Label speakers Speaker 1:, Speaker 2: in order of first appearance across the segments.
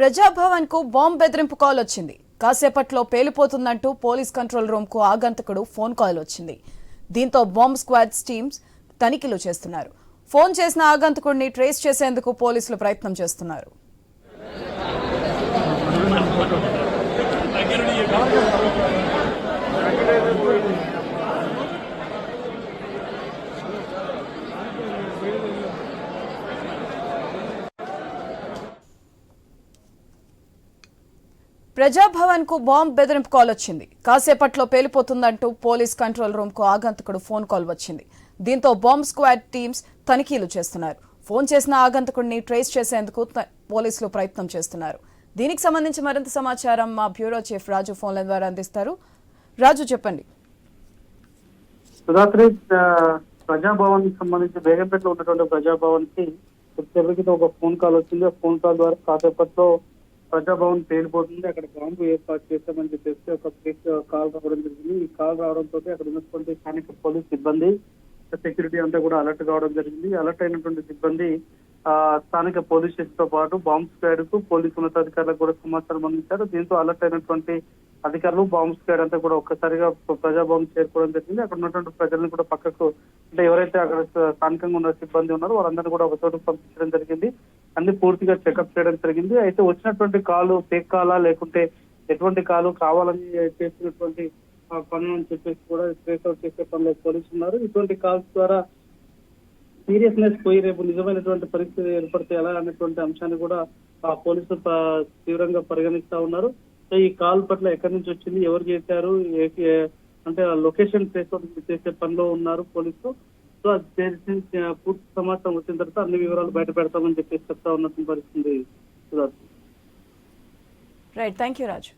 Speaker 1: ప్రజాభవన్కు bomb బెదిరింపు call వచ్చింది. కాసేపట్లో పేలిపోతుందంటూ పోలీస్ కంట్రోల్ రూమ్కు ఆగంతకుడు ఫోన్ కాల్ వచ్చింది. దీంతో బాంబ్ స్క్వాడ్ టీమ్స్ తనిఖీలు చేస్తున్నారు. ఫోన్ చేసిన ఆగంతకుడిని ట్రేస్ చేసేందుకు పోలీసులు ప్రయత్నం చేస్తున్నారు. ప్రజాభవన్కు బాంబ్ బెదిరింపు కాల్ వచ్చింది. కాసేపట్లో పేలిపోతుందంటూ పోలీస్ కంట్రోల్ రూమ్కు ఆగంతకుడు ఫోన్ కాల్ వచ్చింది. దీంతో బాంబ్ స్క్వాడ్ టీమ్స్ తనిఖీలు చేస్తున్నారు. ఫోన్ చేసిన ఆగంతకుడిని ట్రేస్ చేసేందుకు పోలీసులు ప్రయత్నం చేస్తున్నారు. దీనికి సంబంధించి మరింత సమాచారం మా బ్యూరో చీఫ్ రాజు ఫోన్ల ద్వారా అందిస్తారు. రాజు చెప్పండి.
Speaker 2: రాత్రి ప్రజాభవన్కి సంబంధించి బేగంపేటలో ఉన్నటువంటి ప్రజాభవన్కి ఒక ఫోన్ కాల్ వచ్చింది. ఫోన్ కాల్ ద్వారా కాసేపట్లో ప్రజాభవన్ పేలిపోతుంది. అక్కడ బాంబు ఏర్పాటు చేస్తామని చెప్పేసి ఒక కాల్ రావడం జరిగింది. ఈ కాల్ రావడంతో అక్కడ ఉన్నటువంటి స్థానిక పోలీస్ సిబ్బంది సెక్యూరిటీ అంతా కూడా అలర్ట్ కావడం జరిగింది. అలర్ట్ అయినటువంటి సిబ్బంది ఆ స్థానిక పోలీస్ స్టేషన్తో పాటు బాంబ్ స్క్వాడ్కు పోలీసు ఉన్నతాధికారులకు కూడా సమాచారం అందించారు. దీంతో అలర్ట్ అయినటువంటి అధికారులు బాంబ్ స్క్వాడ్ అంతా కూడా ఒక్కసారిగా ప్రజాభవన్ చేరుకోవడం జరిగింది. అక్కడ ఉన్నటువంటి ప్రజలను కూడా పక్కకు అంటే ఎవరైతే అక్కడ స్థానికంగా ఉన్న సిబ్బంది ఉన్నారో వారందరినీ కూడా ఒక చోటుకు పంపించడం జరిగింది. అన్ని పూర్తిగా చెకప్ చేయడం జరిగింది. అయితే వచ్చినటువంటి కాలు ఫేక్ కాలా లేకుంటే ఎటువంటి కాలు కావాలని చేసినటువంటి పనులు అని చెప్పేసి కూడా ట్రేస్ అవుట్ చేసే పనిలో పోలీసులు ఉన్నారు. ఇటువంటి కాల్స్ ద్వారా సీరియస్నెస్ పోయి రేపు నిజమైనటువంటి పరిస్థితి ఏర్పడితే ఎలా అనేటువంటి అంశాన్ని కూడా ఆ పోలీసులు తీవ్రంగా పరిగణిస్తా ఉన్నారు. సో ఈ కాల్ పట్ల ఎక్కడి నుంచి వచ్చింది ఎవరు చేశారు అంటే ఆ లొకేషన్ చేసే పనిలో ఉన్నారు పోలీసులు. సో అది తెలిసి పూర్తి సమాచారం వచ్చిన తర్వాత అన్ని వివరాలు బయట పెడతామని చెప్పేసి చెప్తా ఉన్నట్టు పరిస్థితి
Speaker 1: right thank you Raju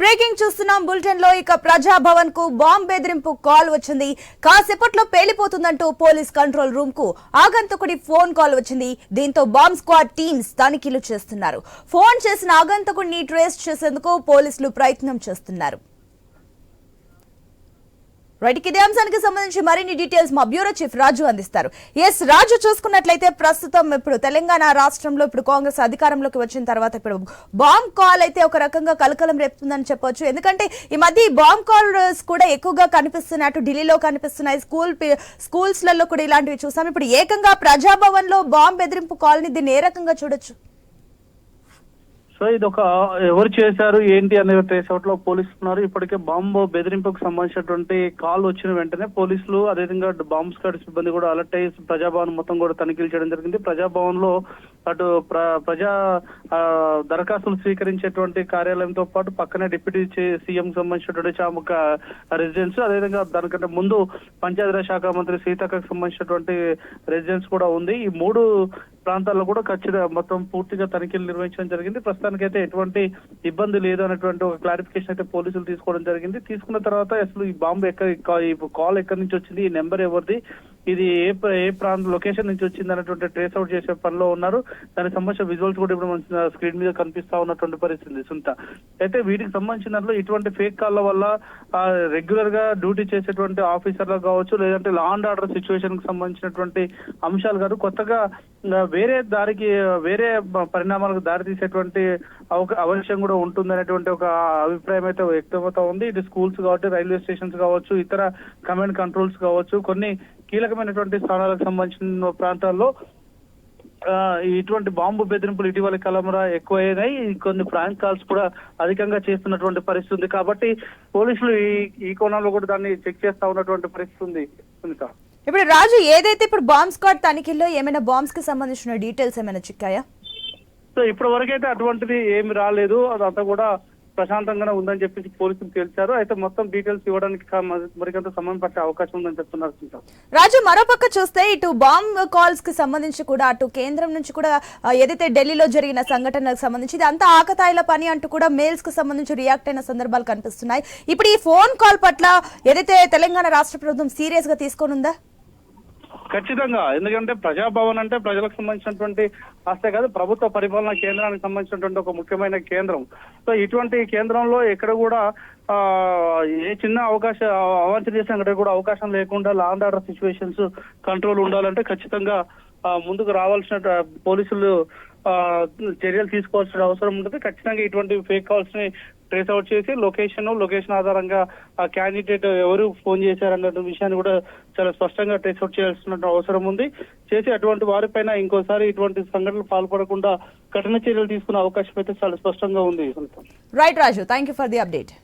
Speaker 1: breaking చూస్తున్నాం. బులెటిన్లో ఇక ప్రజాభవన్కు బాంబ్ బెదిరింపు కాల్ వచ్చింది. కాసేపట్లో పేలిపోతుందంటూ పోలీస్ కంట్రోల్ రూమ్కు ఆగంతకుడి ఫోన్ కాల్ వచ్చింది. దీంతో బాంబ్ స్క్వాడ్ టీమ్స్ తనిఖీలు చేస్తున్నారు. ఫోన్ చేసిన ఆగంతకుడిని ట్రేస్ చేసేందుకు పోలీసులు ప్రయత్నం చేస్తున్నారు. రైట్ ఇదే అంశానికి సంబంధించి మరిన్ని డీటెయిల్స్ మా బ్యూరో చీఫ్ రాజు అందిస్తారు. ఎస్ రాజు చూసుకున్నట్లయితే ప్రస్తుతం ఇప్పుడు తెలంగాణ రాష్ట్రంలో ఇప్పుడు కాంగ్రెస్ అధికారంలోకి వచ్చిన తర్వాత ఇప్పుడు బాంబ్ కాల్ అయితే ఒక రకంగా కలకలం రేపుతుందని చెప్పొచ్చు. ఎందుకంటే ఈ మధ్య బాంబ్ కాల్స్ కూడా ఎక్కువగా కనిపిస్తున్నాయి. అటు ఢిల్లీలో కనిపిస్తున్నాయి. స్కూల్ స్కూల్స్లలో కూడా ఇలాంటివి చూసాం. ఇప్పుడు ఏకంగా ప్రజాభవన్లో బాంబ్ బెదిరింపు కాల్ని దీన్ని ఏ రకంగా చూడొచ్చు?
Speaker 2: సో ఇది ఒక ఎవరు చేశారు ఏంటి అనే ట్రేస్ అవుట్లో పోలీసులు ఉన్నారు ఇప్పటికే బాంబు బెదిరింపుకు సంబంధించినటువంటి కాల్ వచ్చిన వెంటనే పోలీసులు అదేవిధంగా బాంబ్ స్క్వాడ్ సిబ్బంది కూడా అలర్ట్ అయ్యి ప్రజాభవన్ మొత్తం కూడా తనిఖీలు చేయడం జరిగింది. ప్రజాభవన్లో అటు ప్ర- ప్రజా దరఖాస్తులు స్వీకరించేటువంటి కార్యాలయంతో పాటు పక్కనే డిప్యూటీ సీఎం సంబంధించినటువంటి చాముక రెసిడెన్స్ అదేవిధంగా దానికంటే ముందు పంచాయతీరాజ్ శాఖ మంత్రి సీతక్కకు సంబంధించినటువంటి రెసిడెన్స్ కూడా ఉంది. ఈ మూడు ప్రాంతాల్లో కూడా ఖచ్చితంగా మొత్తం పూర్తిగా తనిఖీలు నిర్వహించడం జరిగింది. ప్రస్తుతానికైతే ఎటువంటి ఇబ్బంది లేదు అనేటువంటి ఒక క్లారిఫికేషన్ అయితే పోలీసులు తీసుకోవడం జరిగింది. తీసుకున్న తర్వాత అసలు ఈ బాంబు ఎక్కడ ఈ కాల్ ఎక్కడి నుంచి వచ్చింది ఈ నెంబర్ ఎవరిది ఇది ఏ ఏ ప్రాంత లొకేషన్ నుంచి వచ్చింది అనేటువంటి ట్రేస్ అవుట్ చేసే పనిలో ఉన్నారు. దానికి సంబంధించిన విజువల్స్ కూడా ఇప్పుడు మన స్క్రీన్ మీద కనిపిస్తా ఉన్నటువంటి పరిస్థితి సుంత. అయితే వీటికి సంబంధించిన దాంట్లో ఇటువంటి ఫేక్ కాల్ల వల్ల రెగ్యులర్గా డ్యూటీ చేసేటువంటి ఆఫీసర్లకు కావచ్చు లేదంటే లా అండ్ ఆర్డర్ సిచ్యువేషన్కి సంబంధించినటువంటి అంశాలు కాదు కొత్తగా వేరే దారికి వేరే పరిణామాలకు దారి తీసేటువంటి అవకాశం కూడా ఉంటుందనేటువంటి ఒక అభిప్రాయం అయితే వ్యక్తమవుతా ఉంది. ఇది స్కూల్స్ కాబట్టి రైల్వే స్టేషన్స్ కావచ్చు ఇతర కమాండ్ కంట్రోల్స్ కావచ్చు కొన్ని కీలకమైనటువంటి స్థానాలకు సంబంధించిన ప్రాంతాల్లో ఇటువంటి బాంబు బెదిరింపులు ఇటీవల కాలంలో ఎక్కువైనాయి. కొన్ని ప్రాంక్ కాల్స్ కూడా అధికంగా చేస్తున్నటువంటి పరిస్థితి ఉంది. కాబట్టి పోలీసులు ఈ ఈ కోణంలో కూడా దాన్ని చెక్ చేస్తా ఉన్నటువంటి పరిస్థితి ఉంది సునీత.
Speaker 1: ఇప్పుడు రాజు ఏదైతే ఇప్పుడు బాంబ్ స్క్వాడ్ తనిఖీల్లో ఏమైనా బాంబ్స్కి సంబంధించిన డీటెయిల్స్ ఏమైనా చిక్కాయా?
Speaker 2: సో ఇప్పటి వరకైతే అటువంటిది ఏమి రాలేదు. అదంతా కూడా ప్రశాంతంగానే ఉందని చెప్పేసి పోలీసులు తెలిసారు అయితే మొత్తం డీటెయిల్స్ ఇవ్వడానికి మరికంత సమయం పట్టే అవకాశం ఉందని చెప్తున్నారు
Speaker 1: రాజు మరోపక్క చూస్తే ఇటు బాంబ్ కాల్స్కి సంబంధించి కూడా అటు కేంద్రం నుంచి కూడా ఏదైతే ఢిల్లీలో జరిగిన సంఘటనలకు సంబంధించి ఇది అంతా ఆకతాయిల పని అంటూ కూడా మెయిల్స్కు సంబంధించి రియాక్ట్ అయిన సందర్భాలు కనిపిస్తున్నాయి. ఇప్పుడు ఈ ఫోన్ కాల్ పట్ల ఏదైతే తెలంగాణ రాష్ట్ర ప్రభుత్వం సీరియస్గా తీసుకోనుందా
Speaker 2: ఖచ్చితంగా. ఎందుకంటే ప్రజాభవన్ అంటే ప్రజలకు సంబంధించినటువంటి ఆస్తే కాదు ప్రభుత్వ పరిపాలన కేంద్రానికి సంబంధించినటువంటి ఒక ముఖ్యమైన కేంద్రం. సో ఇటువంటి కేంద్రంలో ఎక్కడ కూడా ఆ, ఏ చిన్న అవకాశ అవాంఛనీయ సంఘటన కూడా అవకాశం లేకుండా లాండ్ ఆర్డర్ సిచ్యువేషన్స్ కంట్రోల్ ఉండాలంటే ఖచ్చితంగా ముందుకు రావాల్సిన పోలీసులు ఆ, చర్యలు తీసుకోవాల్సిన అవసరం ఉంటుంది. ఖచ్చితంగా ఇటువంటి ఫేక్ కాల్స్ని ట్రేస్ అవుట్ చేసి లొకేషన్ లొకేషన్ ఆధారంగా ఆ క్యాండిడేట్ ఎవరు ఫోన్ చేశారన్న విషయాన్ని కూడా చాలా స్పష్టంగా ట్రేస్ అవుట్ చేయాల్సిన అవసరం ఉంది. చేసి అటువంటి వారిపైన ఇంకోసారి ఇటువంటి సంఘటనలు పాల్పడకుండా కఠిన చర్యలు తీసుకునే అవకాశం అయితే చాలా స్పష్టంగా ఉంది.
Speaker 1: Right Raju thank you for the update